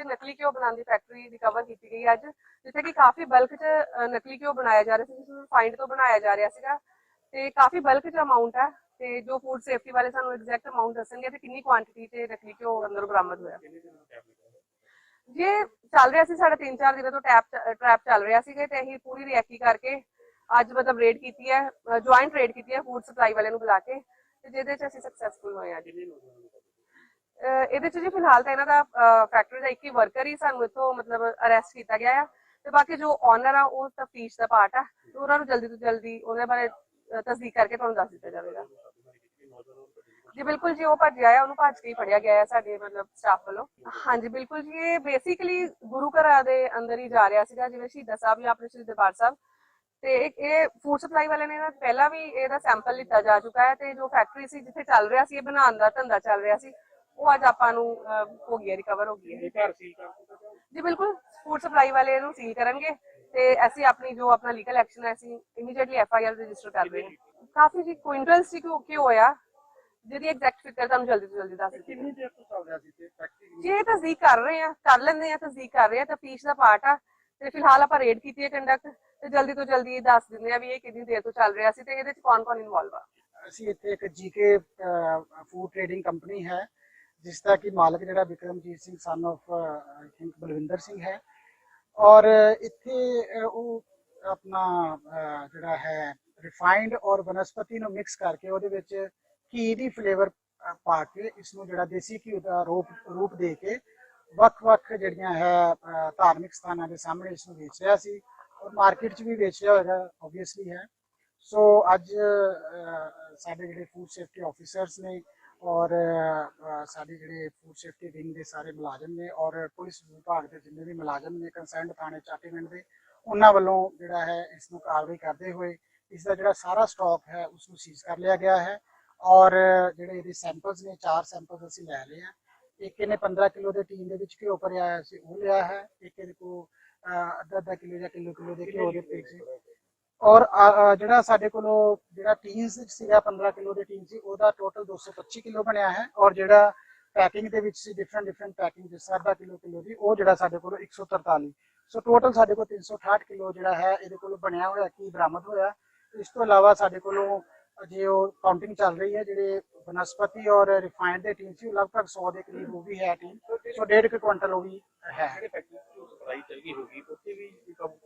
ਵਿੱਚ ਨਕਲੀ ਘਿਓ ਬਣਾਉਣ ਦੀ ਫੈਕਟਰੀ ਰਿਕਵਰ ਕੀਤੀ ਗਈ ਅੱਜ, ਜਿੱਥੇ ਕਿ ਕਾਫੀ ਬਲਕ 'ਚ ਨਕਲੀ ਘਿਓ ਬਣਾਇਆ ਜਾ ਰਿਹਾ ਸੀ, ਜਿਸ ਨੂੰ ਫਾਈਂਡ ਤੋਂ ਬਣਾਇਆ ਜਾ ਰਿਹਾ ਸੀਗਾ। ਤੇ ਕਾਫੀ ਬਲਕ 'ਚ ਅਮਾਉਂਟ ਹੈ ਤੇ ਜੋ ਫੂਡ ਸੇਫਟੀ ਵਾਲੇ ਸਾਨੂੰ ਐਗਜ਼ੈਕਟ ਅਮਾਉਂਟ ਦੱਸਣਗੇ ਤੇ ਕਿੰਨੀ ਕੁਆਂਟੀਟੀ ਤੇ ਨਕਲੀ ਘਿਓ ਅੰਦਰ ਬਰਾਮਦ ਹੋਇਆ। ਜੇ ਚੱਲ ਰਿਹਾ ਸੀ ਸਾਡਾ 3-4 ਦਿਨਾਂ ਤੋਂ ਟੈਪ ਟ੍ਰੈਪ ਚੱਲ ਰਿਹਾ ਸੀਗਾ ਤੇ ਅਸੀਂ ਪੂਰੀ ਰਿਐਕੀ ਕਰਕੇ ਅੱਜ ਮਤਲਬ ਰੇਡ ਕੀਤੀ ਹੈ ਜੁਆਇੰਟ ਰੇਡ ਕੀਤੀ ਹੈ ਫੂਡ ਸਪਲਾਈ ਵਾਲੇ ਨੂੰ ਬੁਲਾ ਕੇ, ਤੇ ਜਿਹਦੇ 'ਚ ਅਸੀਂ ਸਕਸੈਸਫੁਲ ਹੋਏ ਹਾਂ ਜੀ ਇਹਦੇ 'ਚ ਜੀ ਫਿਲਹਾਲ ਤਾਂ ਇਹਨਾਂ ਦਾ ਫੈਕਟਰੀ ਦਾ ਇੱਕ ਹੀ ਵਰਕਰ ਹੀ ਸਾਨੂੰ ਇੱਥੋਂ ਮਤਲਬ ਅਰੈਸਟ ਕੀਤਾ ਗਿਆ ਆ। ਤੇ ਬਾਕੀ ਜੋ ਓਨਰ ਆ, ਉਹ ਤਫਤੀਸ਼ ਦਾ ਪਾਰਟ ਆ। ਤੇ ਉਹਨਾਂ ਨੂੰ ਜਲਦੀ ਤੋਂ ਜਲਦੀ ਉਹਦੇ ਬਾਰੇ ਤਸਦੀਕ ਕਰਕੇ ਤੁਹਾਨੂੰ ਦੱਸ ਦਿੱਤਾ ਜਾਵੇਗਾ। ਜੀ ਬਿਲਕੁਲ ਜੀ, ਉਹ ਭੱਜ ਆਇਆ, ਉਹਨੂੰ ਭੱਜ ਕੇ ਹੀ ਫੜਿਆ ਗਿਆ ਹੈ ਸਾਡੇ ਮਤਲਬ ਸਟਾਫ ਵੱਲੋਂ। ਹਾਂਜੀ, ਬਿਲਕੁਲ ਜੀ, ਇਹ ਬੇਸਿਕਲੀ ਗੁਰੂ ਘਰਾਂ ਦੇ ਅੰਦਰ ਹੀ ਜਾ ਰਿਹਾ ਸੀਗਾ, ਜਿਵੇਂ ਸ਼ਹੀਦਾਂ ਸਾਹਿਬ ਜਾਂ ਆਪਣੇ ਸ਼੍ਰੀ ਦਰਬਾਰ ਸਾਹਿਬ। ਤੇ ਇਹ ਫੂਡ ਸਪਲਾਈ ਵਾਲੇ ਨੇ ਪਹਿਲਾਂ ਵੀ ਇਹਦਾ ਸੈਂਪਲ ਲਿੱਤਾ ਜਾ ਚੁੱਕਾ ਹੈ ਤੇ ਜੋ ਫੈਕਟਰੀ ਸੀ, ਜਿੱਥੇ ਚੱਲ ਰਿਹਾ ਸੀ, ਇਹ ਬਣਾਉਣ ਦਾ ਧੰਦਾ ਚੱਲ ਰਿਹਾ ਸੀ। ਉਹ ਅੱਜ ਆਪਾਂ ਨੂੰ ਹੋ ਗਿਆ ਰਿਕਵਰ ਹੋ ਗਈ ਹੈ। ਘਰ ਸੀਲ ਕਰ ਦਿੱਤਾ ਜੀ ਬਿਲਕੁਲ ਫੂਡ ਸਪਲਾਈ ਵਾਲੇ ਇਹਨੂੰ ਸੀਲ ਕਰਨਗੇ ਤੇ ਅਸੀਂ ਆਪਣੀ ਜੋ ਆਪਣਾ ਲੀਗਲ ਐਕਸ਼ਨ ਹੈ ਅਸੀਂ immediately F I R register ਕਰ ਰਹੇ ਹਾਂ। ਕਾਫੀ ਜੀ ਕੁਇੰਟਲਸ ਸੀ ਕਿ ਹੋਇਆ? ਜਿਹਦੀ ਐਗਜ਼ੈਕਟ ਫਿਗਰ ਤੁਹਾਨੂੰ ਜਲਦੀ ਤੋਂ ਜਲਦੀ ਦੱਸ ਦਿੱਤੀ ਕਿੰਨੀ ਦੇਰ ਤੋਂ ਚੱਲ ਰਿਹਾ ਸੀ ਤੇ ਫੈਕਟਰੀ ਜੀ ਇਹ ਤਸਦੀਕ ਕਰ ਰਹੇ ਆ ਕਰ ਲੈਂਦੇ ਆ ਤਸਦੀਕ ਕਰ ਰਹੇ ਆ ਤਫਤੀਸ਼ ਦਾ ਪਾਰਟ ਆ। ਤੇ ਫਿਲਹਾਲ ਆਪਾਂ ਰੇਡ ਕੀਤੀ ਹੈ ਕੰਡਕਟ ਤੇ ਜਲਦੀ ਤੋਂ ਜਲਦੀ ਦੱਸ ਦਿੰਦੇ ਆ ਵੀ ਇਹ ਕਿੰਨੀ ਦੇਰ ਤੋਂ ਚੱਲ ਰਿਹਾ ਸੀ ਤੇ ਇਹਦੇ ਚ ਕੌਣ ਕੌਣ ਇਨਵੋਲਵ ਆ। ਅਸੀਂ ਇੱਥੇ ਇੱਕ ਜੀਕੇ ਫੂਡ ਟ੍ਰੇਡਿੰਗ ਕੰਪਨੀ ਹੈ ਜਿਸ ਦਾ ਕਿ ਮਾਲਕ ਜਿਹੜਾ ਵਿਕਰਮਜੀਤ ਸਿੰਘ ਸਨ of I think Balwinder Singh ਹੈ। ਔਰ ਇੱਥੇ ਉਹ ਆਪਣਾ ਜਿਹੜਾ ਹੈ ਰਿਫਾਈਨਡ ਔਰ ਬਨਸਪਤੀ ਨੂੰ ਮਿਕਸ ਕਰਕੇ ਉਹਦੇ ਵਿੱਚ ਘੀ ਦੀ ਫਲੇਵਰ ਪਾ ਕੇ ਇਸ ਨੂੰ ਜਿਹੜਾ ਦੇਸੀ ਘੀ ਦਾ ਰੂਪ ਰੂਪ ਦੇ ਕੇ ਵੱਖ-ਵੱਖ ਜਿਹੜੀਆਂ ਹੈ ਧਾਰਮਿਕ ਸਥਾਨਾਂ ਦੇ ਸਾਹਮਣੇ ਇਸ ਨੂੰ ਵੇਚ ਰਿਹਾ ਸੀ। ਔਰ ਮਾਰਕੀਟ 'ਚ ਵੀ ਵੇਚਿਆ ਹੋਇਆ ਹੋਏਗਾ ਆਬਵੀਅਸਲੀ ਹੈ। ਸੋ ਅੱਜ ਸਾਡੇ ਜਿਹੜੇ ਫੂਡ ਸੇਫਟੀ ਆਫੀਸਰਸ ਨੇ ਔਰ ਸਾਡੇ ਜਿਹੜੇ ਫੂਡ ਸੇਫਟੀ ਵਿੰਗ ਦੇ ਸਾਰੇ ਮੁਲਾਜ਼ਮ ਨੇ ਔਰ ਪੁਲਿਸ ਵਿਭਾਗ ਦੇ ਜਿੰਨੇ ਵੀ ਮੁਲਾਜ਼ਮ ਨੇ ਕੰਸਰਨਡ ਥਾਣੇ ਚਾਟੀਵਿੰਡ ਦੇ ਉਹਨਾਂ ਵੱਲੋਂ ਜਿਹੜਾ ਹੈ ਇਸ ਨੂੰ ਕਾਰਵਾਈ ਕਰਦੇ ਹੋਏ ਇਸ ਦਾ ਜਿਹੜਾ ਸਾਰਾ ਸਟਾਕ ਹੈ ਉਸ ਨੂੰ ਸੀਜ਼ ਕਰ ਲਿਆ ਗਿਆ ਹੈ ਔਰ ਜਿਹੜੇ ਇਹਦੇ ਸੈਂਪਲਸ ਨੇ ਚਾਰ ਸੈਂਪਲਸ ਅਸੀਂ ਲੈ ਲਏ ਆ। ਇੱਕ ਇਹਨੇ 15 ਕਿਲੋ ਦੇ ਟੀਨ ਦੇ ਵਿੱਚ ਘਿਓ ਭਰਿਆ ਹੋਇਆ ਸੀ ਉਹ ਲਿਆ ਹੈ। ਇੱਕ ਇਹਦੇ ਕੋ ਅੱਧਾ ਅੱਧਾ ਕਿਲੋ ਜਾਂ ਕਿਲੋ ਕਿਲੋ ਦੇ ਘਿਓ ਦੇ ਪੇਕ ਸੀ ਔਰ ਜਿਹੜਾ ਸਾਡੇ ਕੋਲੋਂ ਜਿਹੜਾ ਟੀਨਸ ਸੀਗਾ 15 ਕਿਲੋ ਦੇ ਟੀਨ ਸੀ ਉਹਦਾ ਟੋਟਲ 225 ਕਿਲੋ ਬਣਿਆ ਹੈ ਔਰ ਜਿਹੜਾ ਪੈਕਿੰਗ ਦੇ ਵਿੱਚ ਸੀ ਡਿਫਰੈਂਟ ਡਿਫਰੈਂਟ ਪੈਕਿੰਗ ਜਿਸ ਤਰ੍ਹਾਂ ਕਿਲੋ ਕਿਲੋ ਦੀ ਉਹ ਜਿਹੜਾ ਸਾਡੇ ਕੋਲ 143 ਸੋ ਟੋਟਲ ਸਾਡੇ ਕੋਲ 368 ਕਿਲੋ ਜਿਹੜਾ ਹੈ, ਇਹਦੇ ਕੋਲ ਬਣਿਆ ਹੋਇਆ ਕੀ ਬਰਾਮਦ ਹੋਇਆ। ਇਸ ਤੋਂ ਇਲਾਵਾ ਸਾਡੇ ਕੋਲੋਂ ਜੇ ਉਹ ਕਾਊਂਟਿੰਗ ਚੱਲ ਰਹੀ ਹੈ, ਜਿਹੜੇ ਬਨਸਪਤੀ ਔਰ ਰਿਫਾਈਨਡ ਦੇ ਟੀਨ ਸੀ ਲਗਭਗ 100 ਦੇ ਕਰੀਬ ਉਹ ਵੀ ਹੈ ਟੀਨ ਸੋ ਡੇਢ ਕੁ ਕੁਇੰਟਲ ਉਹ ਵੀ ਹੈ। ਜਿਹੜੇ ਫੈਕਟਰੀ ਸਪਲਾਈ ਚੱਲ ਗਈ ਹੋਗੀ ਉੱਥੇ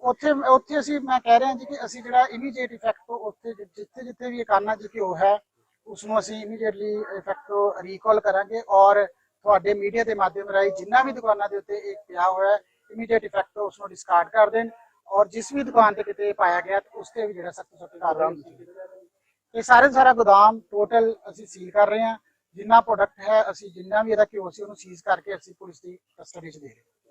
ਉੱਥੇ ਉੱਥੇ ਅਸੀਂ, ਮੈਂ ਕਹਿ ਰਿਹਾ ਜੀ ਕਿ ਅਸੀਂ ਜਿਹੜਾ ਇਮੀਡੀਏਟ ਇਫੈਕਟ ਤੋਂ ਉੱਥੇ ਜਿੱਥੇ ਜਿੱਥੇ ਵੀ ਇਹ ਕਾਨਾ ਜੀ ਘਿਓ ਹੈ ਉਸ ਨੂੰ ਅਸੀਂ ਇਮੀਡੀਏਟਲੀ ਇਫੈਕਟ ਤੋਂ ਰੀਕਾਲ ਕਰਾਂਗੇ ਔਰ ਤੁਹਾਡੇ ਮੀਡੀਆ ਦੇ ਮਾਧਿਅਮ ਰਾਹੀਂ ਜਿੰਨਾ ਵੀ ਦੁਕਾਨਾਂ ਦੇ ਉੱਤੇ ਇਹ ਪਿਆ ਹੋਇਆ ਇਮੀਡੀਏਟ ਇਫੈਕਟ ਤੋਂ ਉਸ ਨੂੰ ਡਿਸਕਾਰਡ ਕਰ ਦੇਣ ਔਰ ਜਿਸ ਵੀ ਦੁਕਾਨ ਤੇ ਕਿਤੇ ਪਾਇਆ ਗਿਆ, ਉਸ ਤੇ ਵੀ ਜਿਹੜਾ ਸਖਤ ਸਖਤ ਕਾਰਵਾਈ ਇਹ ਸਾਰੇ ਸਾਰਾ ਗੋਦਾਮ ਟੋਟਲ ਅਸੀਂ ਸੀਲ ਕਰ ਰਹੇ ਹਾਂ, ਜਿੰਨਾ ਪ੍ਰੋਡਕਟ ਹੈ, ਅਸੀਂ ਜਿੰਨਾ ਵੀ ਇਹਦਾ ਘਿਓ ਸੀ ਉਹਨੂੰ ਸੀਜ਼ ਕਰਕੇ ਅਸੀਂ ਪੁਲਿਸ ਦੀ ਕਸਟਡੀ 'ਚ ਦੇ ਰਹੇ ਹਾਂ।